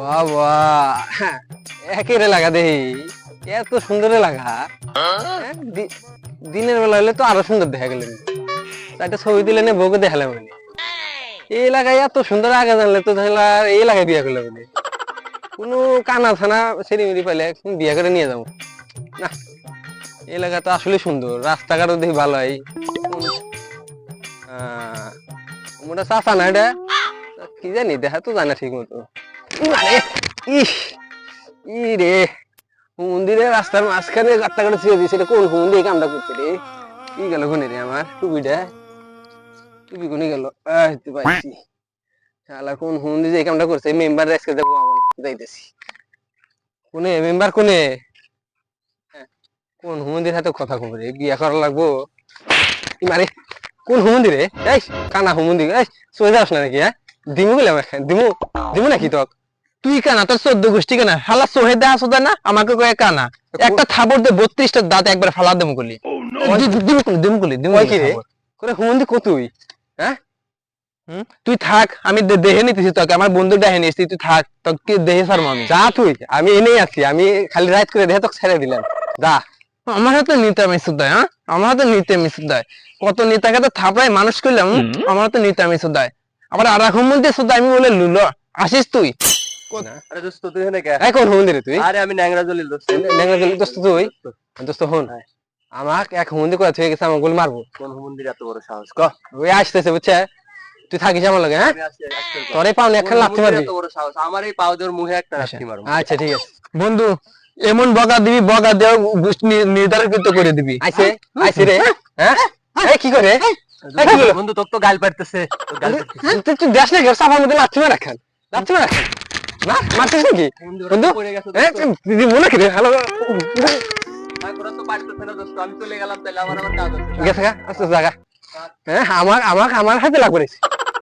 বাবা একেরে লাগা দেহি। এত সুন্দর লাগা। হ্যাঁ, দিনের বেলা হলে তো আরও সুন্দর দেখা গেল। একটা ছবি দিলে নে বউকে দেখালে মানে। এই এলাকায় এত সুন্দর আগে জানলে তো আর এই এলাকায় বিয়ে করলে মানে। কোনো কানা থানা সেরিমিরি পাইলে বিয়ে করে নিয়ে যাব। না এলাকা তো আসলে সুন্দর। রাস্তাঘাটও দেখি ভালো হয় মোটা চাচা না এটা? কি জানি দেখা তো জানা ঠিক মতো। মানে ইস ই রে মন্দিরের রাস্তার মাঝখানে গাত্তা করে ছিঁড়ে দিয়েছে কোন মন্দির এই কামটা করছে রে? কি গেল কোনে রে আমার টুপিটা? টুপি কোনে গেল? আহ পাইছি। শালা কোন মন্দির এই কামটা করছে মেম্বার আজকে আমার যাইতেছি। কোনে মেম্বার কোনে? হ্যাঁ, কোন মন্দির হাতে কথা কব রে বিয়া করা লাগবো। মারে কোন হুমন্দিরে এই কানা হুমন্দির এই চলে যাস না নাকি হ্যাঁ? দিমু গেলাম দিমু দিমু নাকি তক? তুই কানা তোর চোদ্দ গোষ্ঠী কানা হালা সোহে দেহা সোদা না আমাকে কয়ে কানা। একটা থাবর দে বত্রিশটা দাঁত একবার ফালা দেবো গুলি দিমুকুলি দিমুকুলি ওই কি রে করে হুমন্দি কতুই হ্যাঁ তুই? থাক আমি দেহে নিতেছি তোকে আমার বন্ধু দেহে নিয়েছি তুই থাক তোকে দেহে সারবো আমি? যা তুই আমি এনেই আছি আমি খালি রাইট করে দেহে তোকে ছেড়ে দিলাম। যা। আমার হাতে নিতে আমি সুদায় হ্যাঁ আমার হাতে নিতে আমি সুদায় কত নেতাকে তো থাপড়াই মানুষ করলাম আমার হাতে নিতে আমি আবার আর এক মধ্যে সুদায় আমি বলে লুলো। আসিস তুই? আরে দোস্ত তুই এখানে কে? এই কোন রে তুই? আরে আমি ন্যাংরা জলিল দোস্ত। নেংরা গেলি দোস্ত তুই? দোস্ত হন। আমাক এক হুমন্দি করে থুয়ে গেছে আমার গোল মারবো। কোন মন্দির এত বড় সাহস? ক? ওই আসতেছে বুঝছে? তুই থাকিস আমার লগে হ্যাঁ? একখান লাথি মারবি। এত বড় সাহস? আমার এই পাউদের মুখে একটা লাথি মারবো। আচ্ছা ঠিক আছে। বন্ধু এমন বগা দিবি বগা দেওয়া গোষ্ঠী নির্ধারিত করে দিবি। আইছে? আইছে রে? হ্যাঁ। কি করে? বন্ধু তোর তো গাল গাল পাইতেছে। তুই তুই দেশ না ঘের সাফার মধ্যে লাথি মার রাখান লাথি মার রাখান না মারছিস নাকি? বন্ধু, দিদি মনে হ্যালো। পারতেছে চলে গেলাম তাহলে আমার হ্যাঁ আমার হাতে লাগবে রে